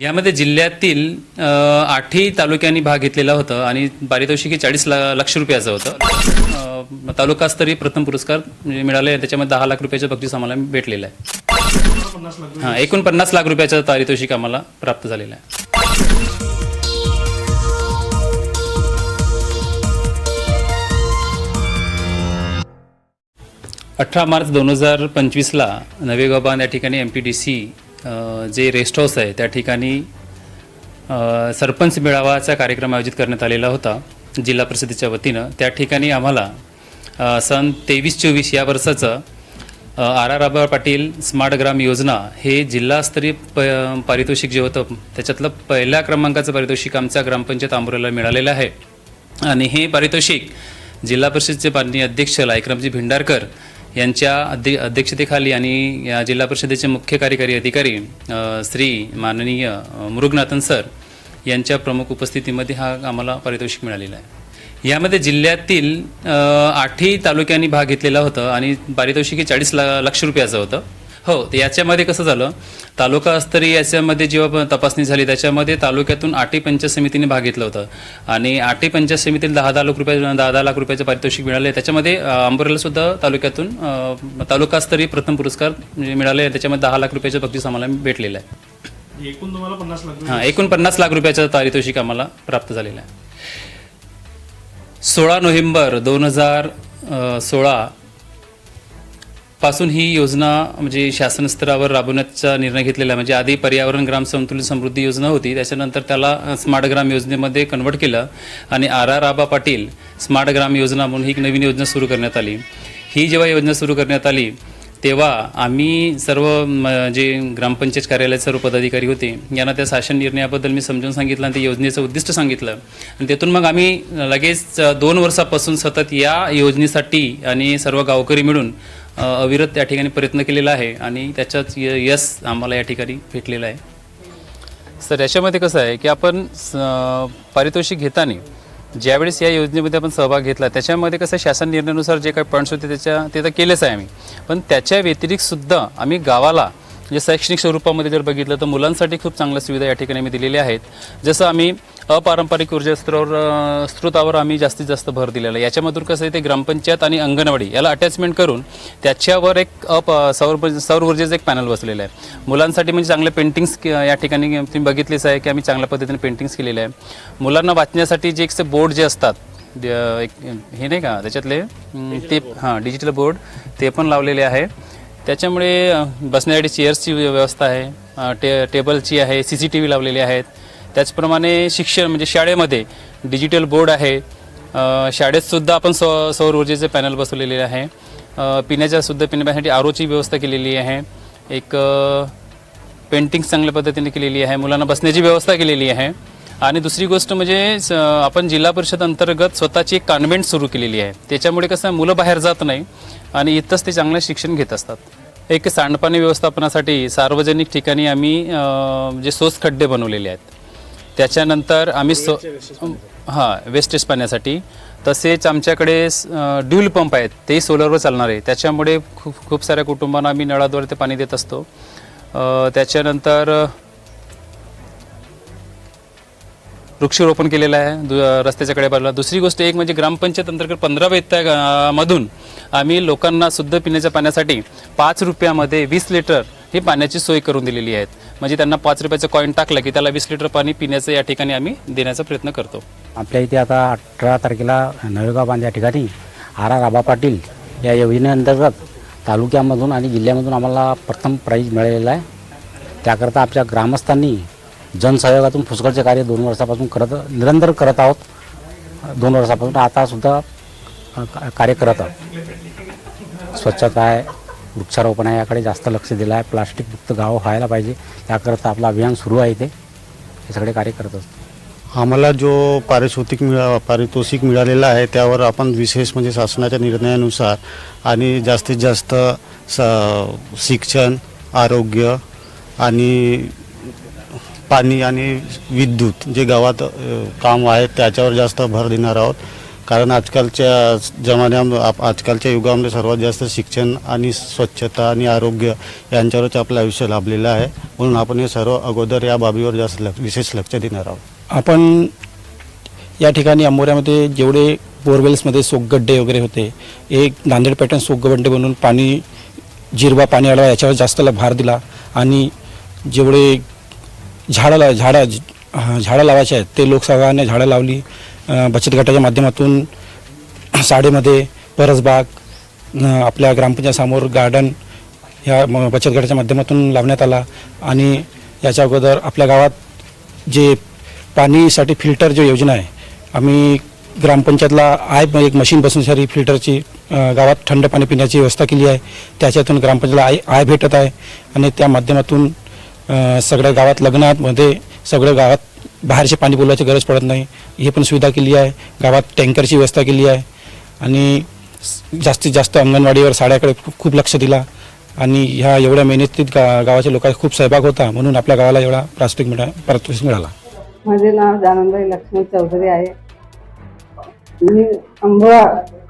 यामध्ये जिल्ह्यातील आठही तालुक्यांनी भाग घेतलेला होता आणि पारितोषिकी चाळीस ला लक्ष रुपयाचं होतं. तालुकास्तरीय प्रथम पुरस्कार म्हणजे मिळाले त्याच्यामध्ये दहा लाख रुपयाचं बक्षीस आम्हाला भेटलेलं आहे. हां एकूण पन्नास लाख रुपयाचं पारितोषिक आम्हाला प्राप्त झालेलं आहे. अठरा मार्च दोन हजार पंचवीसला नवेगाबान या ठिकाणी M P D C J rest house आहे त्या ठिकाणी सरपंच मेळावाचा कार्यक्रम आयोजित करण्यात आलेला होता जिल्हा परिषदेच्या वतीनं. त्या ठिकाणी आम्हाला सन तेवीस चोवीस या वर्षाचं R R Aba Patil smart ग्राम योजना हे जिल्हास्तरीय प पारितोषिक जे होतं त्याच्यातलं पहिल्या क्रमांकाचं पारितोषिक आमच्या ग्रामपंचायत आंबोऱ्याला मिळालेलं आहे. आणि हे पारितोषिक जिल्हा परिषदेचे माननीय अध्यक्ष लायक्रमजी भिंडारकर यांच्या अध्य अध्यक्षतेखाली आणि या जिल्हा परिषदेचे मुख्य कार्यकारी अधिकारी श्री माननीय मृगनाथन मुरुगनाथन सर यांच्या प्रमुख उपस्थितीमध्ये हा आम्हाला पारितोषिक मिळालेला आहे. यामध्ये जिल्ह्यातील आठही तालुक्यांनी भाग घेतलेला होता आणि पारितोषिक हे चाळीस ला लक्ष रुपयाचं होतं. हो याच्यामध्ये कसं झालं? तालुका स्तरीय याच्यामध्ये जेव्हा तपासणी झाली त्याच्यामध्ये तालुक्यातून आठी पंचायत समितीने भाग घेतला होता. आणि आठी पंचायत समितीला दहा दहा लाख रुपये दहा दहा लाख रुपयाचं पारितोषिक मिळाले. त्याच्यामध्ये अंबरला सुद्धा तालुक्यातून तालुकास्तरीय प्रथम पुरस्कार म्हणजे मिळाले. त्याच्यामध्ये दहा लाख रुपयाचं बक्षीस आम्हाला भेटलेलं आहे. एकूण तुम्हाला पन्नास लाख हां एकूण पन्नास लाख रुपयाचं पारितोषिक आम्हाला प्राप्त झालेलं आहे. सोळा नोव्हेंबर दोन हजार सोळा पासून ही योजना म्हणजे शासन स्तरावर राबवण्याचा निर्णय घेतलेला म्हणजे आधी पर्यावरण ग्राम समतुल्य समृद्धी योजना होती. त्याच्यानंतर त्याला स्मार्ट ग्राम योजनेमध्ये कन्वर्ट केलं आणि R R Aba Patil smart ग्राम योजना म्हणून ही एक नवीन योजना सुरू करण्यात आली. ही जेव्हा योजना सुरू करण्यात आली तेव्हा आम्ही सर्व म, जे ग्रामपंचायत कार्यालयात सर्व पदाधिकारी होते यांना त्या शासन निर्णयाबद्दल मी समजून सांगितलं आणि ते योजनेचं उद्दिष्ट सांगितलं. आणि तेथून मग आम्ही लगेच दोन वर्षापासून सतत या योजनेसाठी आणि सर्व गावकरी मिळून अविरत त्या ठिकाणी प्रयत्न केलेला आहे आणि त्याच्यात य यश आम्हाला या ठिकाणी भेटलेलं आहे. सर याच्यामध्ये कसं आहे की आपण स- पारितोषिक घेताना ज्यावेळेस या योजनेमध्ये आपण सहभाग घेतला त्याच्यामध्ये कसं शासन निर्णयानुसार जे काही पॉईंट्स होते त्याच्या ते तर केलेच आहे आम्ही. पण त्याच्या व्यतिरिक्त सुद्धा आम्ही गावाला म्हणजे शैक्षणिक स्वरूपामध्ये जर बघितलं तर मुलांसाठी खूप चांगल्या सुविधा या ठिकाणी आम्ही दिलेल्या आहेत. जसं आम्ही अपारंपरिक ऊर्जा स्त्रोवर अ, स्रोतावर आम्ही जास्तीत जास्त भर दिलेला आहे. याच्यामधून कसं आहे ते ग्रामपंचायत आणि अंगणवाडी याला अटॅचमेंट करून त्याच्यावर एक अप सौर सौर ऊर्जेचं एक पॅनल बसलेलं आहे. मुलांसाठी म्हणजे चांगले पेंटिंग्स या ठिकाणी तुम्ही बघितलेच आहे की आम्ही चांगल्या पद्धतीने पेंटिंग्स केलेले आहे. मुलांना वाचण्यासाठी जे एक बोर्ड जे असतात एक हे नाही का त्याच्यातले ते हां डिजिटल बोर्ड ते पण लावलेले आहे. त्याच्यामुळे बसण्यासाठी चेअर्सची व्यवस्था आहे टे टेबलची आहे सी सी टी व्ही लावलेले आहेत. त्याचप्रमाणे शिक्षण म्हणजे शाळेमध्ये डिजिटल बोर्ड आहे. शाळेतसुद्धा आपण सौ सौर ऊर्जेचे पॅनल बसवलेले आहे. पिण्याच्यासुद्धा पिण्याच्या सुद्धा पिण्यासाठी आर ओची व्यवस्था केलेली आहे. एक पेंटिंग चांगल्या पद्धतीने केलेली आहे. मुलांना बसण्याची व्यवस्था केलेली आहे. आणि दुसरी गोष्ट म्हणजे स- आपण जिल्हा परिषद अंतर्गत स्वतःची एक कॉन्व्हेंट सुरू केलेली आहे. त्याच्यामुळे कसं मुलं बाहेर जात नाही आणि इथंच ते चांगलं शिक्षण घेत असतात. एक सांडपाणी व्यवस्थापनासाठी सार्वजनिक ठिकाणी आम्ही अं, जे सोस खड्डे बनवलेले आहेत. त्याच्यानंतर आम्ही सो हां वेस्टेज पाण्यासाठी. तसेच आमच्याकडे ड्यूल पंप आहेत. तेही सोलरवर चालणार आहे. त्याच्यामुळे खूप खूप साऱ्या कुटुंबांना आम्ही नळाद्वारे ते पाणी देत असतो. अं, त्याच्यानंतर वृक्षारोपण केलेलं आहे दु रस्त्याच्या कडे बाजूला दुसरी गोष्ट एक म्हणजे ग्रामपंचायत अंतर्गत पंधरा व्यक्त्या मधून आम्ही लोकांना शुद्ध पिण्याच्या पाण्यासाठी पाच रुपयामध्ये वीस लिटर ही पाण्याची सोय करून दिलेली आहेत. म्हणजे त्यांना पाच रुपयाचं कॉईन टाकलं की त्याला वीस लिटर पाणी पिण्याचं या ठिकाणी आम्ही देण्याचा प्रयत्न करतो. आपल्या इथे आता अठरा तारखेला नवेगाव बांध या ठिकाणी आर आर आबा पाटील या योजनेअंतर्गत तालुक्यामधून आणि जिल्ह्यामधून आम्हाला प्रथम प्राईज मिळालेला आहे. त्याकरता आपल्या ग्रामस्थांनी जनसहयोगातून पुष्कळचे कार्य दोन वर्षापासून करत निरंतर करत आहोत. दोन वर्षापासून आतासुद्धा का- कार्य करत आहोत. स्वच्छता आहे वृक्षारोपण आहे याकडे जास्त लक्ष दिलं आहे. प्लास्टिकमुक्त गाव व्हायला पाहिजे. त्याकरता आपलं अभियान सुरू आहे ते हे सगळे कार्य करत असतो. आम्हाला जो पारितोषिक मिळा पारितोषिक मिळालेला आहे त्यावर आपण विशेष म्हणजे शासनाच्या निर्णयानुसार आणि जास्तीत जास्त स शिक्षण आरोग्य आणि पाणी आणि विद्युत जे गावात काम आहे त्याच्यावर जास्त भर देणार आहोत. कारण आजकालच्या जमान्या आप- आजकालच्या युगामध्ये सर्वात जास्त शिक्षण आणि स्वच्छता आणि आरोग्य यांच्यावरच आपलं आयुष्य लाभलेलं आहे. म्हणून आपण हे सर्व अगोदर या बाबीवर जास्त लक्ष विशेष लक्ष देणार आहोत. आपण या ठिकाणी अंबोऱ्यामध्ये जेवढे बोरवेल्समध्ये सोगगड्डे वगैरे होते एक नांदेड पॅटर्न सोगगड्डे बनवून पाणी जिरवा पाणी अडवा याच्यावर जास्त भार दिला आणि जेवढे झाडं ला झाडं झाडं लावायचे आहेत. ते लोकसभाने झाडं लावली. बचत गटाच्या माध्यमातून साडेमध्ये परसबाग आपल्या ग्रामपंचायतसमोर गार्डन ह्या म- बचत गटाच्या माध्यमातून लावण्यात आला. आणि याच्या अगोदर आपल्या गावात जे पाणीसाठी फिल्टर जो योजना आहे आम्ही ग्रामपंचायतला आय एक मशीन बसवण्यासाठी फिल्टरची गावात थंड पाणी पिण्याची व्यवस्था केली आहे. त्याच्यातून ग्रामपंचायतला आय आय भेटत आहे. आणि त्या माध्यमातून सगळ्या गावात लग्नामध्ये सगळ्या गावात बाहेरचे पाणी बोलवायची गरज पडत नाही. हे पण सुविधा केली आहे. गावात टँकरची व्यवस्था केली आहे. आणि जास्तीत जास्त अंगणवाडीवर साड्याकडे खूप खूप लक्ष दिला. आणि ह्या एवढ्या मेहनतीत गा गावाच्या लोकांचा खूप सहभाग होता. म्हणून आपल्या गावाला एवढा प्रास्तिक मिळा प्रास्तिक मिळाला. माझे नाव जानंदाई लक्ष्मण चौधरी आहे. मी अंबोळा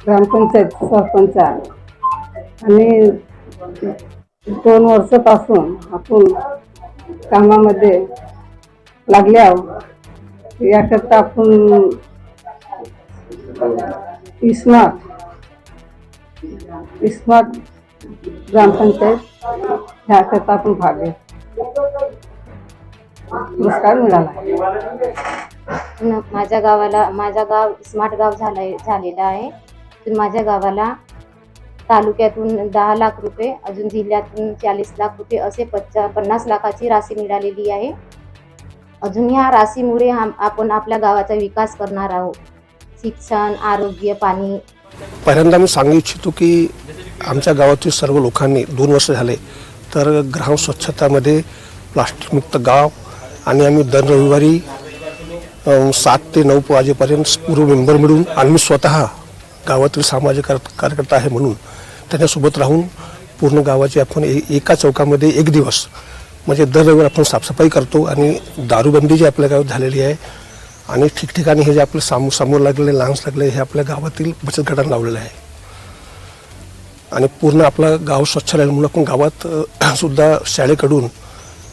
ग्रामपंचायत सरपंच आहे. आणि दोन वर्षापासून आपण कामामध्ये लागले आहोत याकरता आपण इस्मात इस्मात ग्रामपंचायत ह्याकरता आपण भाग घेऊ. पुरस्कार मिळाला. माझ्या गावाला माझा गाव स्मार्ट गाव झालं झालेलं आहे. तर माझ्या गावाला तालुक्यातून दहा लाख रुपये अजून जिल्ह्यातून चाळीस लाख रुपये असे पच्चा पन्नास लाखाची राशी मिळालेली आहे. अजून ह्या राशीमुळे आपण आपल्या गावाचा विकास करणार आहोत. शिक्षण आरोग्य पाणी. पहिल्यांदा मी सांगू इच्छितो की आमच्या गावातील सर्व लोकांनी दोन वर्ष झाले तर ग्राम स्वच्छतामध्ये प्लास्टिकमुक्त गाव आणि आम्ही दर रविवारी सात ते नऊ वाजेपर्यंत पूर्व मेंबर मिळून आणि मी स्वतः गावातील सामाजिक कार्यकर्ता आहे म्हणून त्याच्यासोबत राहून पूर्ण गावाची आपण ए- एका चौकामध्ये एक दिवस म्हणजे दर रविवार आपण साफसफाई करतो आणि दारूबंदी जी आपल्या गावात झालेली आहे आणि ठिकठिकाणी हे जे आपलं सामो समोर लागलेले लान्स लागले हे आपल्या गावातील बचत गटांना लावलेलं आहे. आणि पूर्ण आपलं गाव स्वच्छ राहिल्यामुळे आपण गावात सुद्धा शाळेकडून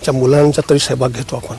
त्या मुलांचा तरी सहभाग घेतो आपण.